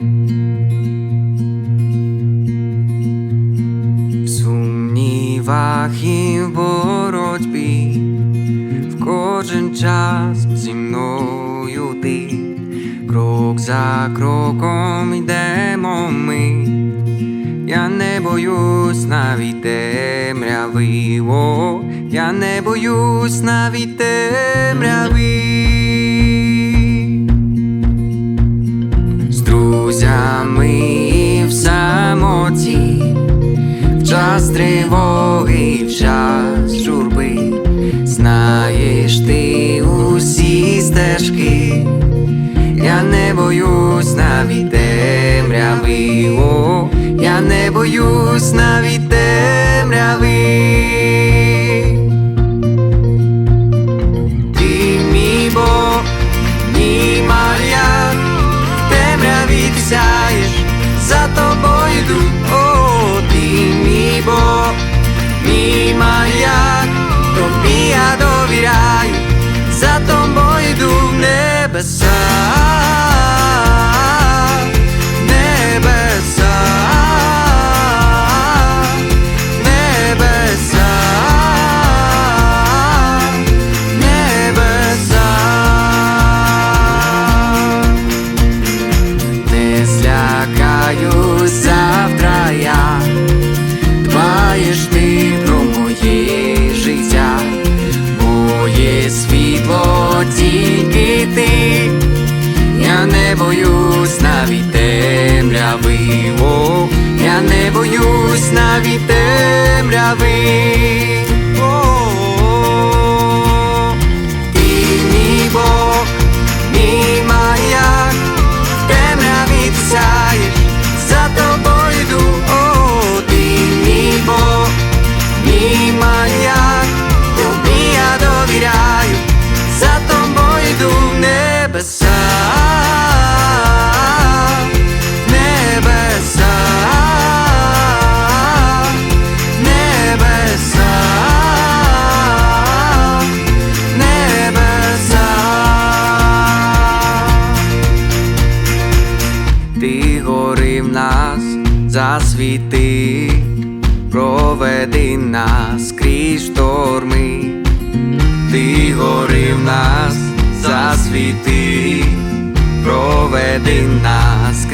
В сумнівах і в боротьбі, в кожен час зі мною ти, крок за кроком йдемо ми. Я не боюсь навіть темряви, о, я не боюсь навіть темряви. Друзями і в самоті, в час тривоги, в час журби, знаєш ти усі стежки. Я не боюсь навіть темряви, о, я не боюсь навіть темряви. ima ja Dobija do raj, Za tom boj dug nebesa боюсь навіть темряви, о, я не боюсь навіть темряви. Гори в нас засвіти, проведи нас крізь шторми, ти гори в нас засвіти, проведи нас